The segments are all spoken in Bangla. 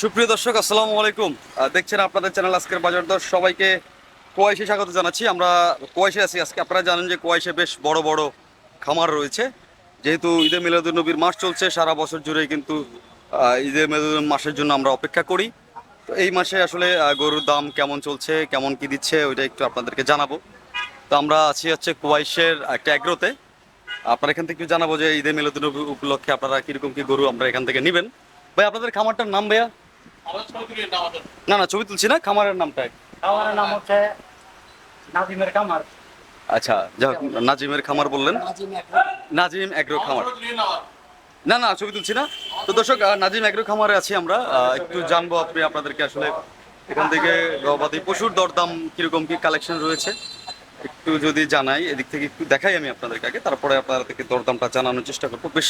সুপ্রিয় দর্শক, আসসালামু আলাইকুম। দেখছেন আপনাদের চ্যানেল আজকের বাজার দর। সবাইকে কোয়াইশে স্বাগত জানাচ্ছি। আমরা কোয়াইশে আছি আজকে। আপনারা জানেন যে কোয়াইশে বেশ বড় বড় খামার রয়েছে। যেহেতু ঈদে মিলাদুল নবীর মাস চলছে, সারা বছর জুড়ে কিন্তু ঈদে মিলাদুল মাসের জন্য আমরা অপেক্ষা করি। তো এই মাসে আসলে গরুর দাম কেমন চলছে, কেমন কি দিচ্ছে, ওইটা একটু আপনাদেরকে জানাব। তো আমরা আছি হচ্ছে কোয়াইশের একটা অ্যাগ্রোতে আপনার এখান থেকে জানাব যে ঈদে মিলাদুল উপলক্ষে আপনারা কীরকম কি গরু আমরা এখান থেকে নেবেন। ভাই, আপনাদের খামারটার নাম ভাইয়া? না না ছবি তুলছি না খামারের নামটা আমার নাম হচ্ছে নাজিমের কামার আচ্ছা যাই হোক, নাজিমের খামার বললেন। নাজিম এগ্রো খামার। না না ছবি তুলছি না। তো দর্শক নাজিম এগ্রো খামারে আছি আমরা। একটু জানব আপনি আপনাদেরকে আসলে এখান থেকে গবাদি পশুর দরদাম কীরকম কি কালেকশন রয়েছে। একটু যদি জানাই এদিক থেকে একটু দেখাই আমি আপনাদেরকে আগে তারপরে আপনাদের থেকে দরদামটা জানানোর চেষ্টা করব। বেশ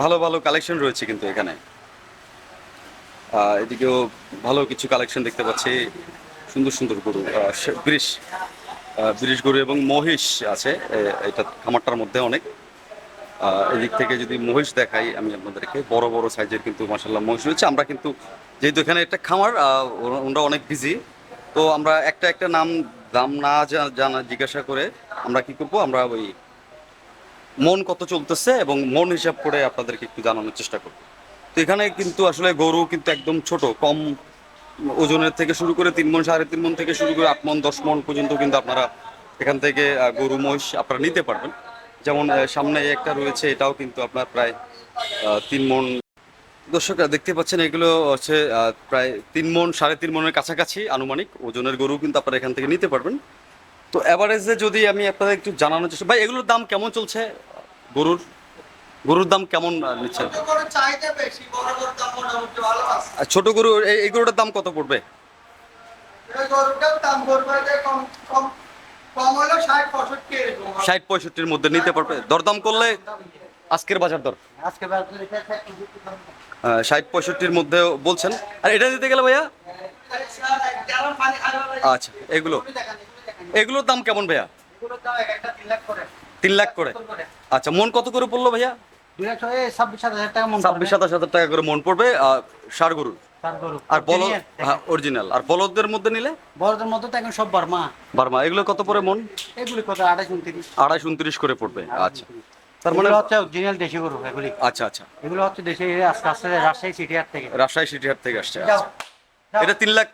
ভালো ভালো কালেকশন রয়েছে কিন্তু এখানে। এদিকেও ভালো কিছু কালেকশন দেখতে পাচ্ছি। সুন্দর সুন্দর গরু বৃষ আহ, গরু এবং মহিষ আছে এটা খামারটার মধ্যে অনেক। এদিক থেকে যদি মহিষ দেখাই আমি আপনাদেরকে বড় বড় সাইজের কিন্তু মাসাল্লাহ মহিষ রয়েছে। আমরা কিন্তু যেহেতু এখানে একটা খামার ওনারা অনেক বিজি তো আমরা একটা একটা নাম দাম না জানা জিজ্ঞাসা করে আমরা কি করব? আমরা ওই মন কত চলতেছে এবং মন হিসাব করে আপনাদেরকে একটু জানানোর চেষ্টা করব। তো এখানে কিন্তু আসলে গরু কিন্তু একদম ছোট, কম ওজনের থেকে শুরু করে তিন মন, সাড়ে তিন মন থেকে শুরু করে আট মন, দশ মন পর্যন্ত কিন্তু আপনারা এখান থেকে গরু, মহিষ আপনারা নিতে পারবেন। যেমন সামনে একটা রয়েছে, এটাও কিন্তু আপনার প্রায় তিন মন। দর্শকরা দেখতে পাচ্ছেন এগুলো হচ্ছে প্রায় তিন মন, সাড়ে তিন মনের কাছাকাছি আনুমানিক ওজনের গরু কিন্তু আপনারা এখান থেকে নিতে পারবেন। তো অ্যাভারেজে যদি আমি আপনাদের একটু জানানোর চেষ্টা ভাই, এগুলোর দাম কেমন চলছে গরুর? গরুর দাম কেমন নিচ্ছেন? ছোট গরু, এই গরুটার দাম কত পড়বে? ষাট পঁয়ষট্টির মধ্যে নিতে পারবে। দরদাম করলে আজকের বাজার দর? ষাট পঁয়ষট্টির মধ্যে বলছেন। আর এটা দিতে গেলে ভাইয়া? আচ্ছা এগুলো। এগুলোর দাম কেমন ভাইয়া? তিন লাখ করে। আচ্ছা মন কত করে পড়ল ভাইয়া? ছাব্বিশ সাত হাজার টাকা ছাব্বিশ সাতাশ হাজার টাকা করে মন পড়বে আহ, গরুর আর বলদ হ্যাঁ অরিজিনাল আর বলদদের মধ্যে নিলে? বড়দের মধ্যে তো এখন সব বার্মা। বার্মা। এগুলো কত পরে মন? এগুলি কত? আড়াইশ উনত্রিশ। আড়াইশ উনত্রিশ করে পড়বে। আচ্ছা। তার মানে হচ্ছে অরিজিনাল দেশি গরু এগুলি। আচ্ছা আচ্ছা। এগুলো হচ্ছে দেশি আস্তে আস্তে রাজশাহী সিটিহাট থেকে। রাজশাহী সিটিহাট থেকে আসছে। এটা তিন লাখ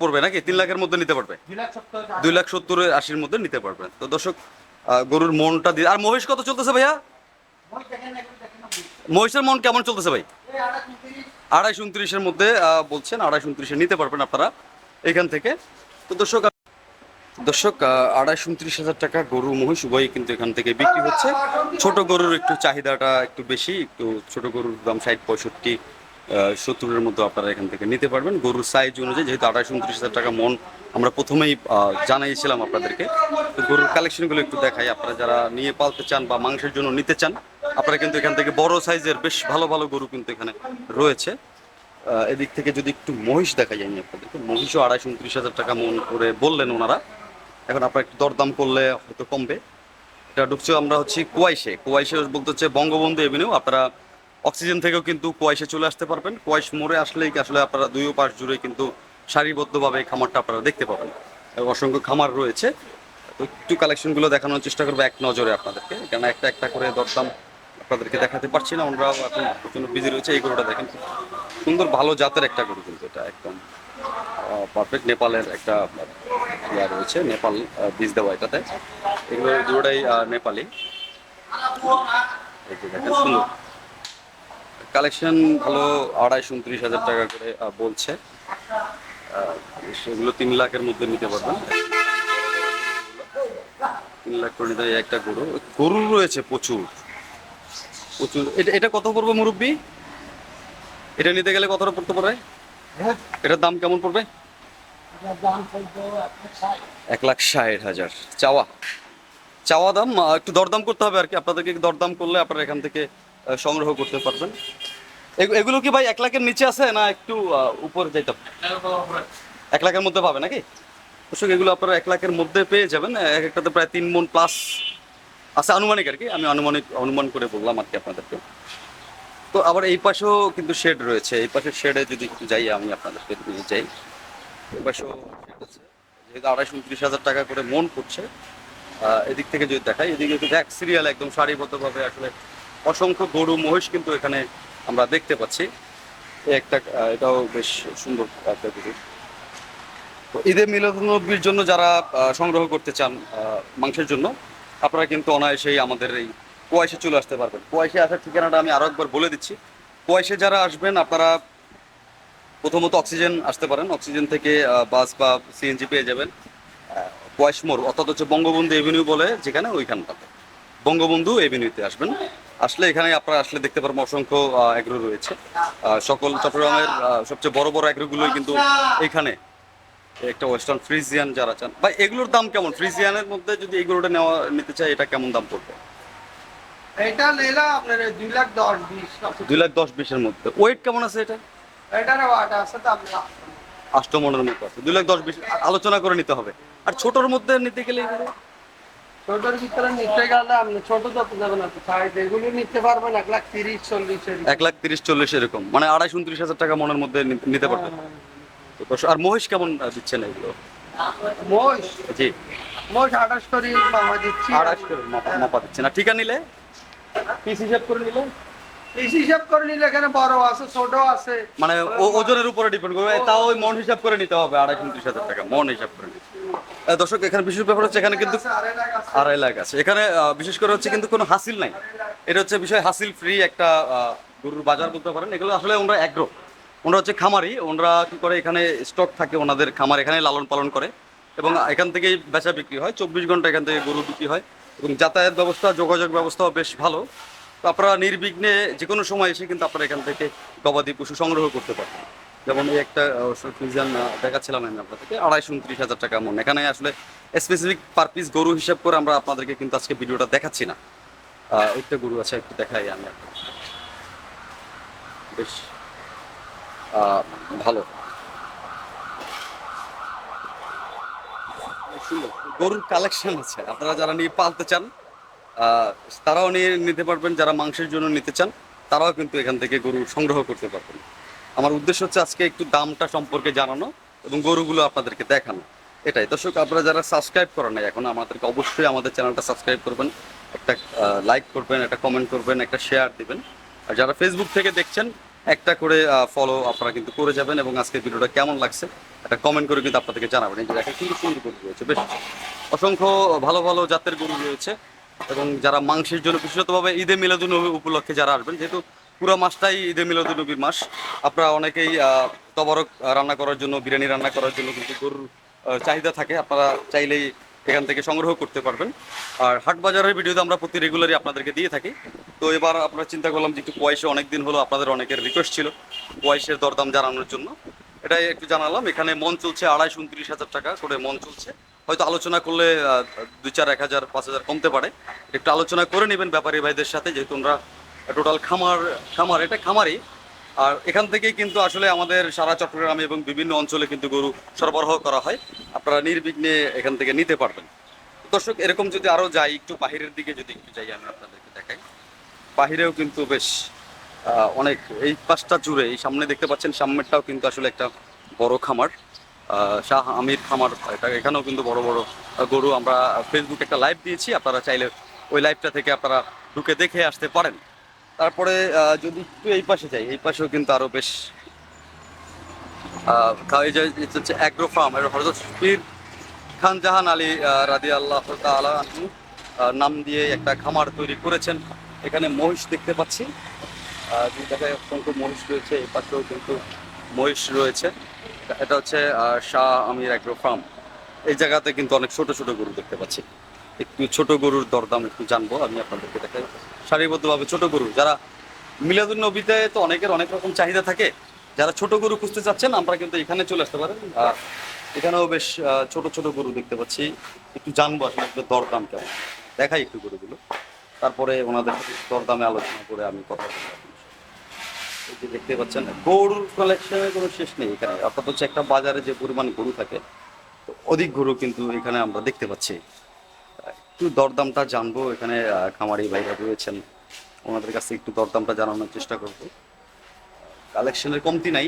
পড়বে নাকি? তিন লাখের মধ্যে নিতে পারবে? দুই লাখ সত্তর আশির মধ্যে নিতে পারবেন তো দর্শক গরুর মনটা দিয়ে আর মহিষ কত চলতেছে ভাইয়া? মহিষের মন কেমন চলতেছে ভাই? আড়াইশো উনত্রিশের মধ্যে বলছেন আড়াইশ উনত্রিশে নিতে পারবেন আপনারা এখান থেকে। তো দর্শক দর্শক আড়াইশ উনত্রিশ হাজার টাকা গরু, মহিষ উভয়ই কিন্তু এখান থেকে বিক্রি হচ্ছে। ছোট গরুর একটু চাহিদাটা একটু বেশি, একটু ছোট গরুর দাম ষাট, পঁয়ষট্টি সত্তরের মধ্যে আপনারা এখান থেকে নিতে পারবেন। গরুর সাইজ অনুযায়ী যেহেতু আড়াইশ উনত্রিশ হাজার টাকা মন, আমরা প্রথমেই জানাইছিলাম আপনাদেরকে। তো গরুর কালেকশনগুলো একটু দেখাই। আপনারা যারা নিয়ে পালতে চান বা মাংসের জন্য নিতে চান, আপনারা কিন্তু এখান থেকে বড় সাইজের বেশ ভালো ভালো গরু কিন্তু এখানে রয়েছে। এদিক থেকে যদি একটু মহিষ দেখা যায় আপনাদেরকে। মহিষও আড়াইশ উনত্রিশ হাজার টাকা মন করে বললেন ওনারা। এখন আপনারা একটু দরদাম করলে হয়তো কমবে। এটা ঢুকছে আমরা হচ্ছে কুয়াইশে। কুয়াইশে বলতে হচ্ছে বঙ্গবন্ধু এভিনিউ আপনারা অক্সিজেন থেকেও কিন্তু কুয়াইশে চলে আসতে পারবেন। কুয়াইশ মোড়ে আসলেই আসলে আপনারা দুই পাশ জুড়ে কিন্তু সারিবদ্ধভাবে এই খামারটা আপনারা দেখতে পাবেন। অসংখ্য খামার রয়েছে। তো একটু কালেকশনগুলো দেখানোর চেষ্টা করব এক নজরে আপনাদেরকে। কেন একটা একটা করে দরদাম আপনাদেরকে দেখাতে পারছি না আমরা এখন প্রচণ্ড বিজি রয়েছে। এই গরুটা দেখেন সুন্দর ভালো জাতের একটা গরু কিন্তু এটা একদম পারফেক্ট নেপালের একটা ইয়া রয়েছে নেপাল বীজ দেওয়া এটাতে। এগুলো আহ, নেপালি। এই যে দেখেন সুন্দর। কালেকশন ভালো, আড়াইশ উনত্রিশ হাজার টাকা করে বলছে। সেগুলো তিন লাখের মধ্যে নিতে পারবেন। তিন লাখ করে নিতে একটা গরু। গরু রয়েছে প্রচুর। প্রচুর। এটা এটা কত পড়বে মুরব্বী? এটা নিতে গেলে কতটা পড়তে পারে? এটার দাম কেমন পড়বে। এক লাখ ষাট হাজার। চাওয়া। চাওয়া দাম একটু দরদাম করতে হবে আর কি। আপনাদেরকে দরদাম করলে আপনারা এখান থেকে সংগ্রহ করতে পারবেন। এগু- এগুলো কি ভাই এক লাখের নিচে আছে না একটু উপরে যাইতে এক লাখের মধ্যে পাবে নাকি? দর্শক এগুলো আপনারা এক লাখের মধ্যে পেয়ে যাবেন। এক একটাতে প্রায় তিন মন প্লাস আছে আনুমানিক আর কি। আমি আনুমানিক অনুমান করে বললাম আর কি আপনাদেরকে। তো আবার এই পাশেও কিন্তু শেড রয়েছে। এই পাশের শেডে যদি একটু যাই আমি আপনাদেরকে নিয়ে যাই। এই পাশেও শেড আছে। যেহেতু আড়াইশো উনত্রিশ হাজার টাকা করে মন পড়ছে আহ, এদিক থেকে যদি দেখাই এদিকে এক সিরিয়াল একদম সারিবদ্ধভাবে আসলে অসংখ্য গরু, মহিষ কিন্তু এখানে আমরা দেখতে পাচ্ছি। একটা এটাও বেশ সুন্দর একটা গরু। তো ঈদে মিলাদুন্নবীর জন্য যারা সংগ্রহ করতে চান মাংসের জন্য, আপনারা কিন্তু অনায়াসেই আমাদের এই কোয়াইশে চলে আসতে পারবেন। কোয়াইশে আসার ঠিকানাটা আমি আরও একবার বলে দিচ্ছি। কোয়াইশে যারা আসবেন, আপনারা প্রথমত অক্সিজেন আসতে পারেন। অক্সিজেন থেকে বাস বা সিএনজি পেয়ে যাবেন। কোয়াইশ মোড়, অর্থাৎ হচ্ছে বঙ্গবন্ধু এভিনিউ বলে, যেখানে ওইখানটাতে। বঙ্গবন্ধু এভিনিউতে আসবেন। আসলে এখানে আপনারা আসলে দেখতে পারবেন অসংখ্য অ্যাগ্রো রয়েছে। সকল চট্টগ্রামের সবচেয়ে বড় বড় অ্যাগ্রোগুলোই কিন্তু এখানে। একটা ওয়েস্টার্ন ফ্রিজিয়ান যারা চান। বা এগুলোর দাম কেমন? ফ্রিজিয়ানের মধ্যে যদি এগুলোটা নেওয়া নিতে চাই এটা কেমন দাম পড়বে? এটা নিলে আপনার দুই লাখ দশ বিশ দুই লাখ দশ বিশের মধ্যে। ওয়েট কেমন আছে এটা? এটার ওয়াট আছে তো আপনি আষ্টমনের মতো আছে। দুই লাখ দশ বিশ আলোচনা করে নিতে হবে। আর ছোটর মধ্যে নিতে গেলে এগুলো ছোটোর ভিতরে নিতে গেলে আপনি ছোট যত যাবেন আপনি সাইড এগুলো নিতে পারবেন এক লাখ তিরিশ চল্লিশ এরকম। এক লাখ তিরিশ চল্লিশ এরকম। মানে আড়াইশ উনত্রিশ হাজার টাকা মনের মধ্যে নিতে পারবেন আর মহিষ কেমন আহ, দিচ্ছেন এগুলো? জি। মহিষ আঠাশ করে মামা দিচ্ছি। আড়াইশ করে মাপা- মাপা দিচ্ছেন আর ঠিকা নিলে? পিস হিসাব করে নিলে? হিসাব করে নিলে এখানে বড় আছে ছোট আছে। মানে ওজনের উপরে ডিপেন্ড করবে। তাও ওই মন হিসাব করে নিতে হবে আড়াই উনত্রিশ হাজার টাকা মন হিসাব করে দর্শক এখানে বিশেষ ব্যাপার হচ্ছে এখানে কিন্তু। আড়াই লাখ আছে এখানে বিশেষ করে হচ্ছে কিন্তু কোনো হাসিল নাই। এটা হচ্ছে বিষয় হাসিল ফ্রি একটা গরুর বাজার বলতে পারেন। এগুলো আসলে ওনারা অ্যাগ্রো ওনারা হচ্ছে খামারি। ওনারা কি করে এখানে স্টক থাকে ওনাদের খামার এখানে লালন পালন করে। এবং এখান থেকেই বেচা বিক্রি হয়। চব্বিশ ঘণ্টা এখান থেকে গরু বিক্রি হয়। এবং যাতায়াত ব্যবস্থা যোগাযোগ ব্যবস্থাও বেশ ভালো। আপনারা নির্বিঘ্নে যে কোনো সময় এসে কিন্তু আপনারা এখান থেকে গবাদি পশু সংগ্রহ করতে পারবেন। যেমন এই একটা ফিজান দেখাচ্ছিলাম আমি আপনাদেরকে, আড়াইশো উনত্রিশ হাজার টাকা মন এখানে আসলে স্পেসিফিক পার পিস গরু হিসাব করে আমরা আপনাদেরকে কিন্তু আজকে ভিডিওটা দেখাচ্ছি না। একটা গরু আছে, একটু দেখাই আমি বেশ ভালো। গরুর কালেকশন আছে। আপনারা যারা নিয়ে পালতে চান তারাও নিয়ে নিতে পারবেন, যারা মাংসের জন্য নিতে চান, তারাও কিন্তু এখান থেকে গরু সংগ্রহ করতে পারবেন। আমার উদ্দেশ্য হচ্ছে আজকে একটু দামটা সম্পর্কে জানানো এবং গরুগুলো আপনাদেরকে দেখানো। এটাই। দর্শক, আপনারা যারা সাবস্ক্রাইব করেন নাই এখন, আমাদেরকে অবশ্যই আমাদের চ্যানেলটা সাবস্ক্রাইব করবেন, একটা লাইক করবেন, একটা কমেন্ট করবেন, একটা শেয়ার দিবেন। আর যারা ফেসবুক থেকে দেখছেন, একটা করে ফলো আপনারা কিন্তু করে যাবেন এবং আজকে ভিডিওটা কেমন লাগছে, একটা কমেন্ট করে কিন্তু আপনাদেরকে জানাবেন। এই যে দেখেন সুন্দর সুন্দর গরু রয়েছে, বেশ অসংখ্য ভালো ভালো জাতের গরু রয়েছে। এবং যারা মাংসের জন্য বিশেষতভাবে ঈদে মিলাদুনবী উপলক্ষে যারা আসবেন, যেহেতু পুরো মাসটাই ঈদে মিলাদুনবীর মাস, আপনারা অনেকেই তবরক রান্না করার জন্য, বিরিয়ানি রান্না করার জন্য কিন্তু গরুর চাহিদা থাকে, আপনারা চাইলেই এখান থেকে সংগ্রহ করতে পারবেন। আর হাট বাজারের ভিডিওতে আমরা প্রতি রেগুলারই আপনাদেরকে দিয়ে থাকি। তো এবার আমরা চিন্তা করলাম যে একটু পয়সা অনেক দিন হলো আপনাদের অনেকের রিকোয়েস্ট ছিল পয়সের দরদাম জানানোর জন্য। এটাই একটু জানালাম, এখানে মন চলছে আড়াইশো উনত্রিশ হাজার টাকা করে মন চলছে। হয়তো আলোচনা করলে দুই চার, এক হাজার, পাঁচ হাজার কমতে পারে। একটু আলোচনা করে নেবেন ব্যাপারী ভাইদের সাথে, যেহেতু আমরা টোটাল খামার খামার, এটা খামারই। আর এখান থেকেই কিন্তু আসলে আমাদের সারা চট্টগ্রামে এবং বিভিন্ন অঞ্চলে কিন্তু গরু সরবরাহ করা হয়। আপনারা নির্বিঘ্নে এখান থেকে নিতে পারবেন। দর্শক, এরকম যদি আরও যাই, একটু বাহিরের দিকে যদি একটু যাই, আমি আপনাদেরকে দেখাই। বাহিরেও কিন্তু বেশ অনেক, এই পাশটা জুড়ে, এই সামনে দেখতে পাচ্ছেন, সামনেরটাও কিন্তু আসলে একটা বড় খামার। শাহ আমির খামার এটা এখানেও কিন্তু বড় বড় গরু আমরা ফেসবুকে একটা লাইভ দিয়েছি আপনারা চাইলে ওই লাইভটা থেকে আপনারা ঢুকে দেখে আসতে পারেন। তারপরে যদি একটু এই পাশে যাই এই পাশেও কিন্তু আরও বেশ এই যে হচ্ছে অ্যাগ্রো ফার্ম হরজত পীর খান জাহান আলী রাদি আল্লাহ আহ, নাম দিয়ে একটা খামার তৈরি করেছেন। এখানে মহিষ দেখতে পাচ্ছি। দুই জায়গায় অসংখ্য মহিষ রয়েছে এই পাশেও কিন্তু মহিষ রয়েছে। এটা হচ্ছে শাহ আমির অ্যাগ্রো ফার্ম এই জায়গাতে কিন্তু অনেক ছোট ছোট গরু দেখতে পাচ্ছি। একটু ছোট গরুর দরদাম একটু জানব, আমি আপনাদেরকে দেখাই। সারিবদ্ধভাবে ছোট গরু, যারা মিলাদুল নবীতে তো অনেকের অনেক রকম চাহিদা থাকে, যারা ছোট গরু খুঁজতে চাচ্ছেন, আমরা কিন্তু এখানে চলে আসতে পারেন। আর এখানেও বেশ ছোট ছোট গরু দেখতে পাচ্ছি। একটু জানব আসলে দরদাম কেমন। দেখাই একটু গরুগুলো। তারপরে ওনাদের দরদামে আলোচনা করে আমি কথা বলব। দেখতে পাচ্ছেন, গরুর কালেকশনের কোনো শেষ নেই এখানে। অর্থাৎ হচ্ছে একটা বাজারে যে পরিমাণ গরু থাকে, তো অধিক গরু কিন্তু এখানে আমরা দেখতে পাচ্ছি। একটু দরদামটা জানব এখানে খামারি ভাইরা রয়েছেন। ওনাদের কাছে একটু দরদামটা জানানোর চেষ্টা করব। কালেকশনের কমতি নাই।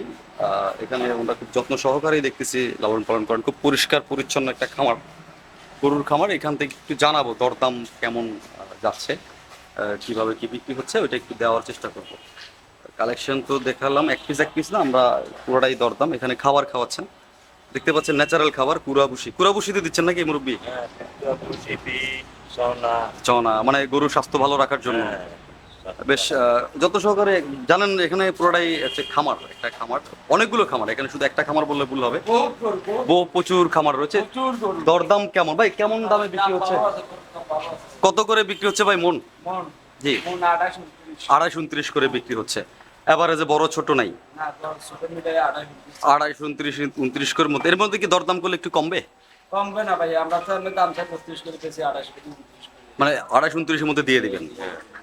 এখানে ওনারা খুব যত্ন সহকারেই দেখতেছি, লালন পালন করেন। খুব পরিষ্কার, পরিচ্ছন্ন একটা খামার। গরুর খামার, এখান থেকে একটু জানাব দরদাম কেমন যাচ্ছে কীভাবে কি বিক্রি হচ্ছে, ওইটা একটু দেওয়ার চেষ্টা করব। কালেকশন তো দেখালাম এক পিস এক পিস না আমরা পুরোটাই দরদাম। এখানে খাবার খাওয়াচ্ছেন। দেখতে পাচ্ছেন ন্যাচারাল খাবার কুড়াবুসি কুড়াবুসিতে দিচ্ছেন নাকি মুরব্বী? সোনা চনা। মানে গরুর স্বাস্থ্য ভালো রাখার জন্য। বেশ যত সহকারে জানেন এখানে পুরোটাই হচ্ছে খামার একটা খামার। অনেকগুলো খামার এখানে শুধু একটা খামার বললে ভুল হবে। বহু প্রচুর। খামার রয়েছে। দরদাম কেমন? ভাই কেমন দামে বিক্রি হচ্ছে? কত করে বিক্রি হচ্ছে ভাই মন? জি। আঠাশ উনত্রিশ করে বিক্রি হচ্ছে। এবারে বড় ছোট নাই। আড়াইশো উনত্রিশ উনত্রিশ করে মধ্যে। এর মধ্যে কি দরদাম করলে একটু কমবে? কমবে না ভাই আমরা তো দাম চাই করে পেয়েছি করে। মানে আড়াইশো উনত্রিশের মধ্যে দিয়ে দিবেন?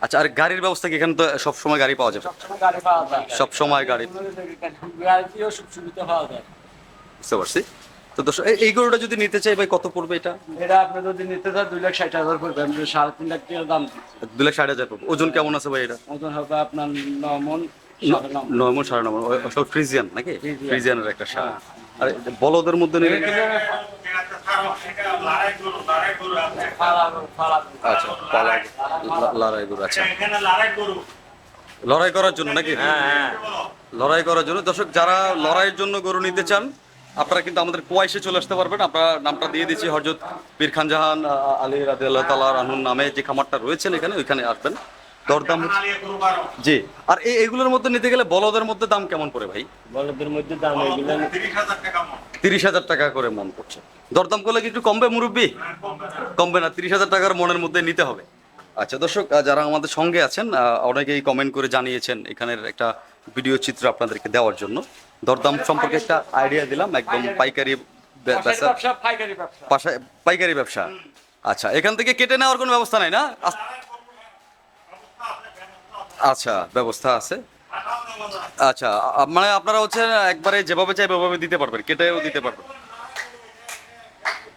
আচ্ছা আর গাড়ির ব্যবস্থা কি এখানে তো সবসময় গাড়ি পাওয়া যাবে? সবসময় গাড়ি বুঝতে পারছি। তো দর্শক এই- গরুটা যদি নিতে চাই ভাই কত পড়বে এটা? এটা আপনি যদি নিতে চান দুই লাখ ষাট হাজার পড়বে। আমি সাড়ে তিন লাখ টাকার দাম দু লাখ ষাট হাজার পড়বে। ওজন কেমন আছে ভাই এটা? ওজন হবে আপনার ন মন সাড়ে ন মণ। নয়। সাড়ে নয় সব ফ্রিজিয়ান নাকি? ফ্রিজিয়ানের একটা সার। আর বলদের মধ্যে নিলে। আচ্ছা লড়াই গরু আচ্ছা। লড়াই করার জন্য নাকি? হ্যাঁ লড়াই করার জন্য। দর্শক যারা লড়াইয়ের জন্য গরু নিতে চান আপনারা কিন্তু আমাদের কুয়াইশে চলে আসতে পারবেন। আপনারা নামটা দিয়ে দিচ্ছি হজরত পীর খান জাহান আলী রাজি আল্লাহ তালা রানুর নামে যে খামারটা রয়েছেন এখানে ওইখানে আসবেন। দরদাম জি। আর এই এগুলোর মধ্যে নিতে গেলে বলদের মধ্যে দাম কেমন পড়ে ভাই? বলদের মধ্যে দাম এগুলো তিরিশ হাজার টাকা মন। করে মন পড়ছে। দরদাম করলে কি একটু কমবে মুরব্বী? কমবে না। তিরিশ হাজার টাকার মনের মধ্যে নিতে হবে। আচ্ছা দর্শক যারা আমাদের সঙ্গে আছেন অনেকেই কমেন্ট করে জানিয়েছেন এখানের একটা ভিডিও চিত্র আপনাদেরকে দেওয়ার জন্য। দরদাম সম্পর্কে একটা আইডিয়া দিলাম একদম পাইকারি ব্যবসা। পাইকারি ব্যবসা। পাইকারি ব্যবসা। আচ্ছা এখান থেকে কেটে নেওয়ার কোনো ব্যবস্থা নাই না? আচ্ছা ব্যবস্থা আছে। আচ্ছা মানে আপনারা হচ্ছে একবারে যেভাবে চাই সেভাবে দিতে পারবেন কেটেও দিতে পারবেন।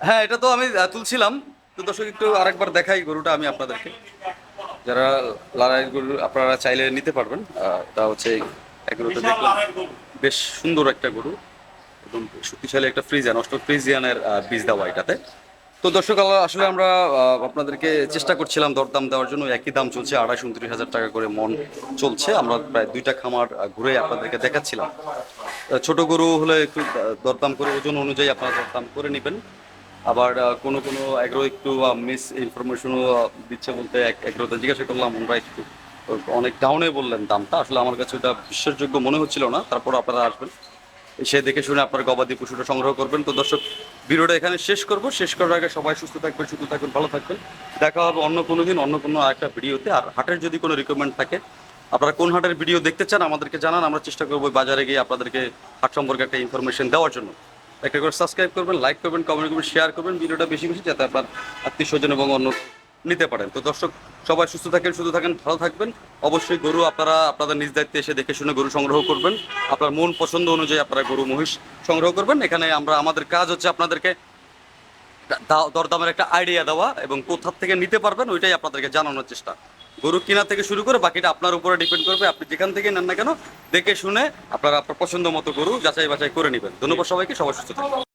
হ্যাঁ এটা তো আমি তুলছিলাম। তো দর্শক একটু আরেকবার দেখাই গরুটা আমি আপনাদেরকে। যারা লড়াই গরু আপনারা চাইলে নিতে পারবেন এটা হচ্ছে এক গরুটা দেখলাম। বেশ সুন্দর একটা গরু একদম শক্তিশালী একটা ফ্রিজিয়ান অষ্ট ফ্রিজিয়ানের বীজ দেওয়া এটাতে। তো দর্শক আসলে আমরা আপনাদেরকে চেষ্টা করছিলাম দরদাম দেওয়ার জন্য। একই দাম চলছে আড়াইশো উনত্রিশ হাজার টাকা করে মন চলছে। আমরা প্রায় দুইটা খামার ঘুরে আপনাদেরকে দেখাচ্ছিলাম। ছোট গরু হলে একটু দরদাম করে, ওজন অনুযায়ী আপনারা দরদাম করে নেবেন। আবার কোনো কোনো এগ্রো একটু মিস ইনফরমেশনও দিচ্ছে বলতে এক এগ্রোতে জিজ্ঞাসা করলাম আমরা একটু অনেক ডাউনে বললেন দামটা। আসলে আমার কাছে ওটা বিশ্বাসযোগ্য মনে হচ্ছিল না। তারপর আপনারা আসবেন। এসে দেখে শুনে আপনার গবাদি পশুটা সংগ্রহ করবেন। তো দর্শক, ভিডিওটা এখানে শেষ করব। শেষ করার আগে সবাই সুস্থ থাকবেন সুস্থ থাকবেন, ভালো থাকবেন। দেখা হবে অন্য কোনো দিন, অন্য কোনো একটা ভিডিওতে। আর হাটের যদি কোনো রিকমেন্ড থাকে, আপনারা কোন হাটের ভিডিও দেখতে চান আমাদেরকে জানান। আমরা চেষ্টা করব বাজারে গিয়ে আপনাদেরকে হাট সম্পর্কে একটা ইনফরমেশন দেওয়ার জন্য। একটা করে সাবস্ক্রাইব করবেন লাইক করবেন কমেন্ট করবেন শেয়ার করবেন। ভিডিওটা বেশি বেশি যাতে আপনার আত্মীয় স্বজন এবং অন্য নিতে পারেন। তো দর্শক, সবাই সুস্থ থাকেন সুস্থ থাকেন, ভালো থাকবেন। অবশ্যই গরু আপনারা, আপনাদের নিজ দায়িত্বে এসে দেখে শুনে গরু সংগ্রহ করবেন। আপনার মন পছন্দ অনুযায়ী আপনারা গরু, মহিষ সংগ্রহ করবেন। এখানে আমরা, আমাদের কাজ হচ্ছে আপনাদেরকে দরদামের একটা আইডিয়া দেওয়া এবং কোথা থেকে নিতে পারবেন ওইটাই আপনাদেরকে জানানোর চেষ্টা। গরু কেনা থেকে শুরু করে বাকিটা আপনার উপরে ডিপেন্ড করবে। আপনি যেখান থেকে নেন না কেন, দেখে শুনে আপনারা আপনার পছন্দ মতো গরু যাচাই বাছাই করে নেবেন। ধন্যবাদ সবাইকে, সবাই সুস্থ থাকবেন